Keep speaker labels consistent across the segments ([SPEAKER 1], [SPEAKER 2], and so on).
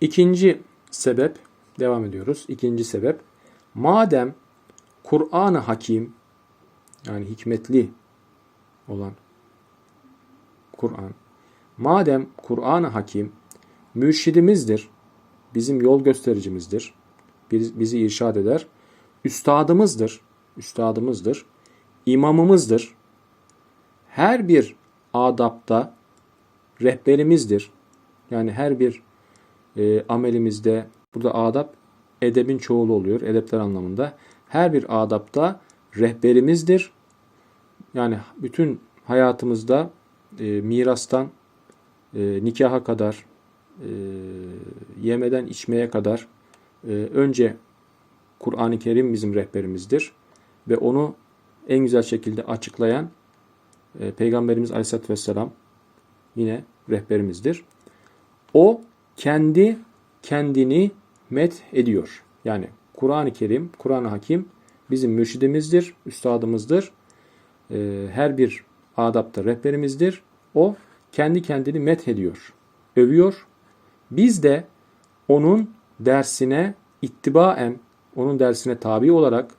[SPEAKER 1] İkinci sebep, devam ediyoruz. İkinci sebep, madem Kur'an-ı Hakim, yani hikmetli olan Kur'an, madem Kur'an-ı Hakim mürşidimizdir, bizim yol göstericimizdir, biz- bizi irşad eder, üstadımızdır, üstadımızdır, imamımızdır, her bir adapta rehberimizdir. Yani her bir e, amelimizde, burada adap edebin çoğulu oluyor, edepler anlamında. Her bir adapta rehberimizdir. Yani bütün hayatımızda e, mirastan e, nikaha kadar, e, yemeden içmeye kadar e, önce Kur'an-ı Kerim bizim rehberimizdir. Ve onu en güzel şekilde açıklayan e, Peygamberimiz Aleyhisselatü Vesselam yine rehberimizdir. O kendi kendini met ediyor. Yani Kur'an-ı Kerim, Kur'an-ı Hakim bizim mürşidimizdir, üstadımızdır. Ee, her bir adapta rehberimizdir. O kendi kendini met ediyor, övüyor. Biz de onun dersine ittibaen, onun dersine tabi olarak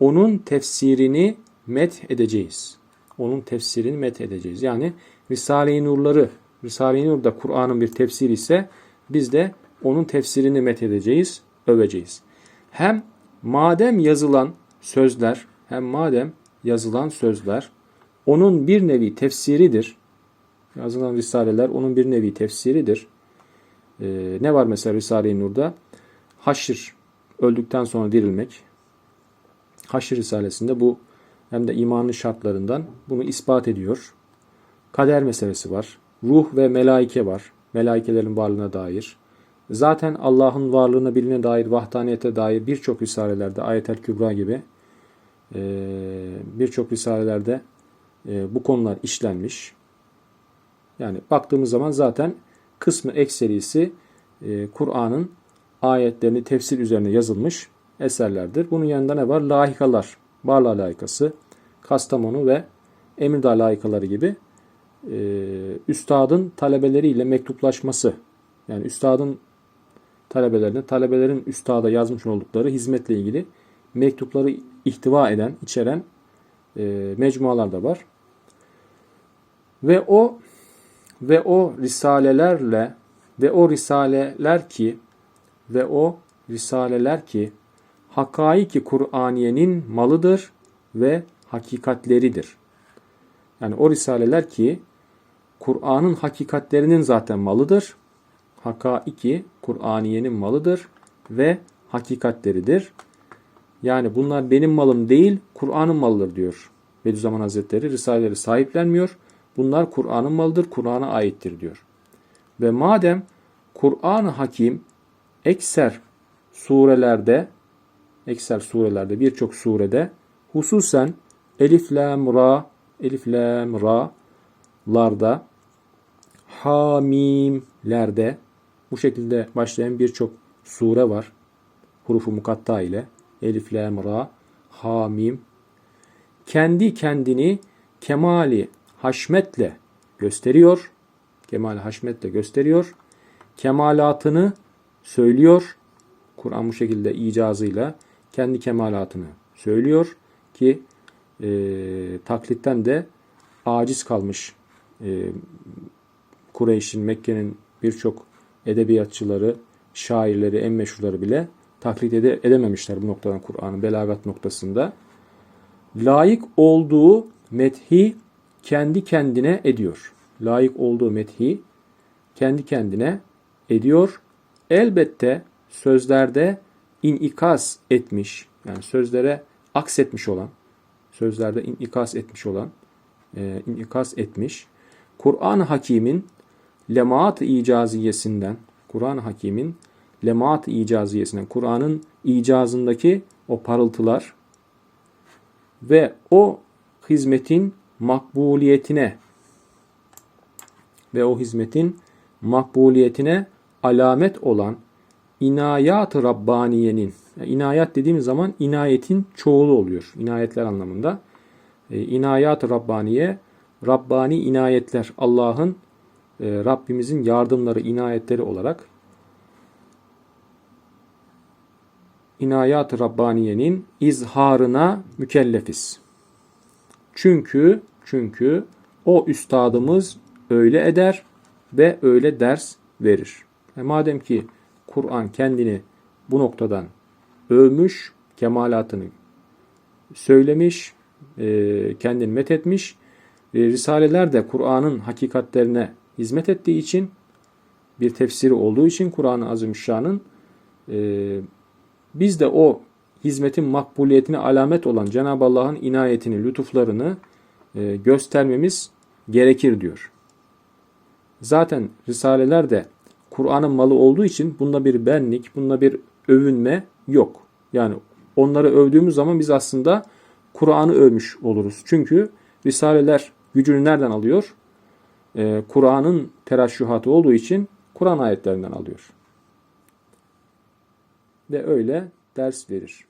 [SPEAKER 1] onun tefsirini met edeceğiz. Onun tefsirini met edeceğiz. Yani Risale-i Nurları, Risale-i Nur da Kur'an'ın bir tefsiri ise biz de onun tefsirini met edeceğiz, öveceğiz. Hem madem yazılan sözler, hem madem yazılan sözler onun bir nevi tefsiridir. Yazılan risaleler onun bir nevi tefsiridir. Ee, ne var mesela Risale-i Nur'da? Haşr, öldükten sonra dirilmek. Haşr Risalesi'nde bu hem de imanın şartlarından bunu ispat ediyor. Kader meselesi var. Ruh ve melaike var. Melaikelerin varlığına dair. Zaten Allah'ın varlığına biline dair, vahdaniyete dair birçok risalelerde, Ayet-el Kübra gibi e, birçok risalelerde e, bu konular işlenmiş. Yani baktığımız zaman zaten kısmı ekserisi e, Kur'an'ın ayetlerini tefsir üzerine yazılmış eserlerdir. Bunun yanında ne var? Lahikalar, Barla layıkası, Kastamonu ve Emirdağ layıkaları gibi e, üstadın talebeleriyle mektuplaşması yani üstadın talebelerine, talebelerin üstada yazmış oldukları hizmetle ilgili mektupları ihtiva eden, içeren e, mecmualar da var. Ve o ve o risalelerle ve o risaleler ki ve o risaleler ki hakaiki Kur'aniyenin malıdır ve hakikatleridir. Yani o risaleler ki Kur'an'ın hakikatlerinin zaten malıdır. Hakaiki Kur'aniyenin malıdır ve hakikatleridir. Yani bunlar benim malım değil, Kur'an'ın malıdır diyor. Bediüzzaman Hazretleri risaleleri sahiplenmiyor. Bunlar Kur'an'ın malıdır, Kur'an'a aittir diyor. Ve madem Kur'an-ı Hakim ekser surelerde ekser surelerde birçok surede hususen Elif Lam Ra Elif Lam Ra larda Hamimlerde bu şekilde başlayan birçok sure var. Hurufu mukatta ile Elif Lam Ra Hamim kendi kendini kemali haşmetle gösteriyor. Kemal haşmetle gösteriyor. Kemalatını söylüyor. Kur'an bu şekilde icazıyla kendi kemalatını söylüyor ki e, taklitten de aciz kalmış Kureyş'in, Mekke'nin birçok edebiyatçıları, şairleri, en meşhurları bile taklit ede edememişler bu noktadan Kur'an'ın belagat noktasında. Layık olduğu methi kendi kendine ediyor. Layık olduğu methi kendi kendine ediyor. Elbette sözlerde inikas etmiş, yani sözlere aksetmiş olan, sözlerde inikas etmiş olan, e, inikas etmiş. Kur'an-ı Hakim'in lemaat icaziyesinden, Kur'an-ı Hakim'in lemaat icaziyesinden, Kur'an'ın icazındaki o parıltılar ve o hizmetin makbuliyetine ve o hizmetin makbuliyetine alamet olan inayat-ı Rabbaniye'nin yani inayet dediğimiz zaman inayetin çoğulu oluyor. İnayetler anlamında. E, inayat-ı Rabbaniye Rabbani inayetler Allah'ın e, Rabbimizin yardımları, inayetleri olarak inayat-ı Rabbaniye'nin izharına mükellefiz. Çünkü çünkü o üstadımız öyle eder ve öyle ders verir. E madem ki Kur'an kendini bu noktadan övmüş, kemalatını söylemiş, e, kendini methetmiş. E, Risaleler de Kur'an'ın hakikatlerine hizmet ettiği için bir tefsiri olduğu için Kur'an-ı Azimüşşan'ın e, biz de o hizmetin makbuliyetine alamet olan Cenab-ı Allah'ın inayetini, lütuflarını e, göstermemiz gerekir diyor. Zaten Risaleler de Kur'an'ın malı olduğu için bunda bir benlik, bunda bir övünme yok. Yani onları övdüğümüz zaman biz aslında Kur'an'ı övmüş oluruz. Çünkü Risaleler gücünü nereden alıyor? Ee, Kur'an'ın teraşühatı olduğu için Kur'an ayetlerinden alıyor. Ve öyle ders verir.